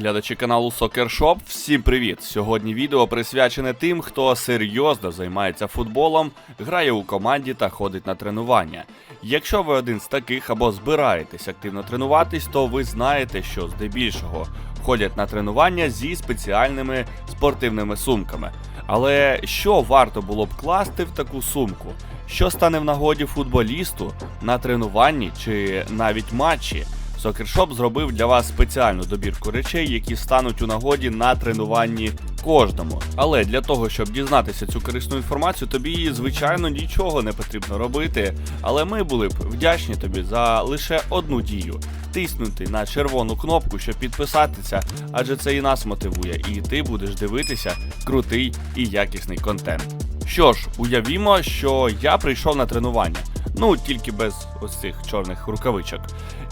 Глядачі каналу Soccer Shop, всім привіт! Сьогодні відео присвячене тим, хто серйозно займається футболом, грає у команді та ходить на тренування. Якщо ви один з таких або збираєтесь активно тренуватись, то ви знаєте, що здебільшого ходять на тренування зі спеціальними спортивними сумками. Але що варто було б класти в таку сумку? Що стане в нагоді футболісту на тренуванні чи навіть матчі? Сокершоп зробив для вас спеціальну добірку речей, які стануть у нагоді на тренуванні кожному. Але для того, щоб дізнатися цю корисну інформацію, тобі, звичайно, нічого не потрібно робити. Але ми були б вдячні тобі за лише одну дію: тиснути на червону кнопку, щоб підписатися, адже це і нас мотивує, і ти будеш дивитися крутий і якісний контент. Що ж, уявімо, що я прийшов на тренування. Ну, тільки без ось цих чорних рукавичок.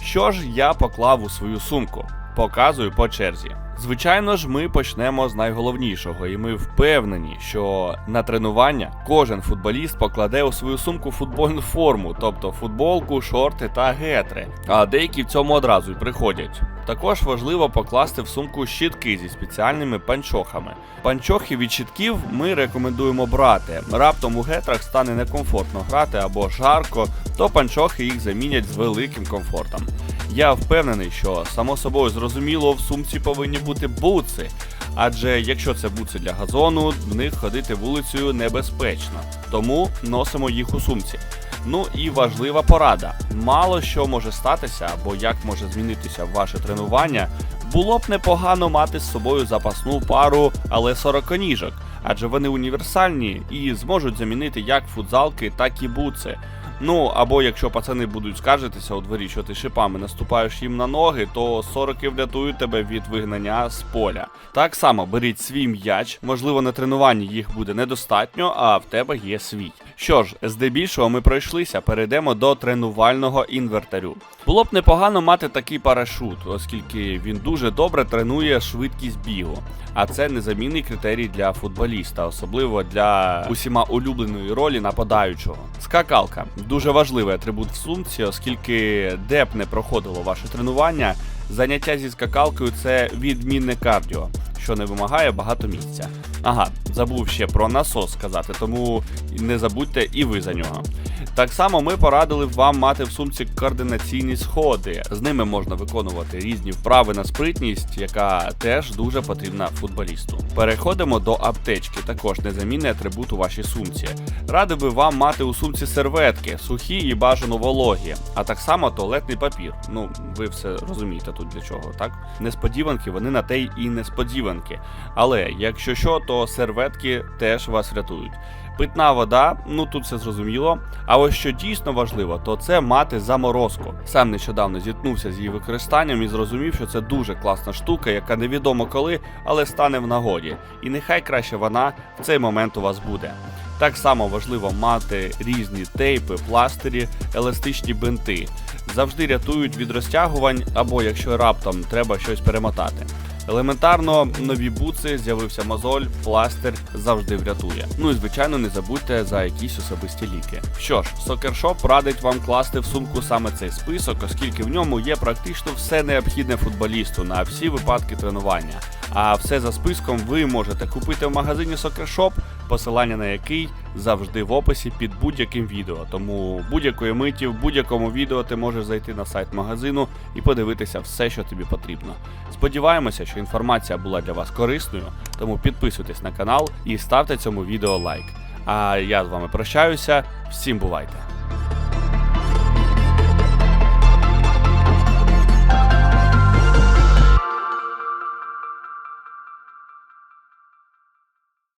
Що ж я поклав у свою сумку? Показую по черзі. Звичайно ж, ми почнемо з найголовнішого, і ми впевнені, що на тренування кожен футболіст покладе у свою сумку футбольну форму, тобто футболку, шорти та гетри. А деякі в цьому одразу й приходять. Також важливо покласти в сумку щітки зі спеціальними панчохами. Панчохи від щитків ми рекомендуємо брати. Раптом у гетрах стане некомфортно грати або жарко, то панчохи їх замінять з великим комфортом. Я впевнений, що само собою зрозуміло в сумці повинні бути буци. Адже якщо це буци для газону, в них ходити вулицею небезпечно. Тому носимо їх у сумці. Ну і важлива порада: мало що може статися, або як може змінитися ваше тренування. Було б непогано мати з собою запасну пару, але сороконіжок, адже вони універсальні і зможуть замінити як футзалки, так і буци. Ну або якщо пацани будуть скаржитися у дворі, що ти шипами наступаєш їм на ноги, то сороки врятують тебе від вигнання з поля. Так само беріть свій м'яч, можливо, на тренуванні їх буде недостатньо, а в тебе є свій. Що ж, здебільшого ми пройшлися, перейдемо до тренувального інвертарю. Було б непогано мати такий парашут, оскільки він дуже добре тренує швидкість бігу. А це незамінний критерій для футболіста, особливо для усіма улюбленої ролі нападаючого. Скакалка дуже важливий атрибут в сумці, оскільки де б не проходило ваше тренування, заняття зі скакалкою це відмінне кардіо, що не вимагає багато місця. Ага, забув ще про насос сказати, тому не забудьте і ви за нього. Так само ми порадили вам мати в сумці координаційні сходи. З ними можна виконувати різні вправи на спритність, яка теж дуже потрібна футболісту. Переходимо до аптечки, також незамінний атрибут у вашій сумці. Радив би вам мати у сумці серветки, сухі і бажано вологі, а так само туалетний папір. Ну, ви все розумієте тут для чого, так? Несподіванки, вони на те й і несподіванки. Але якщо що, серветки теж вас врятують. Питна вода, ну тут все зрозуміло. А ось що дійсно важливо, то це мати заморозку. Сам нещодавно зіткнувся з її використанням і зрозумів, що це дуже класна штука, яка невідомо коли, але стане в нагоді. І нехай краще вона в цей момент у вас буде. Так само важливо мати різні тейпи, пластирі, еластичні бинти. Завжди рятують від розтягувань, або якщо раптом треба щось перемотати. Елементарно, нові буци, з'явився мозоль, пластир завжди врятує. Ну і звичайно, не забудьте за якісь особисті ліки. Що ж, Сокершоп радить вам класти в сумку саме цей список, оскільки в ньому є практично все необхідне футболісту на всі випадки тренування. А все за списком ви можете купити в магазині Сокершоп, посилання на який завжди в описі під будь-яким відео. Тому будь-якої миті в будь-якому відео ти можеш зайти на сайт магазину і подивитися все, що тобі потрібно. Сподіваємося, що інформація була для вас корисною, тому підписуйтесь на канал і ставте цьому відео лайк. А я з вами прощаюся. Всім бувайте!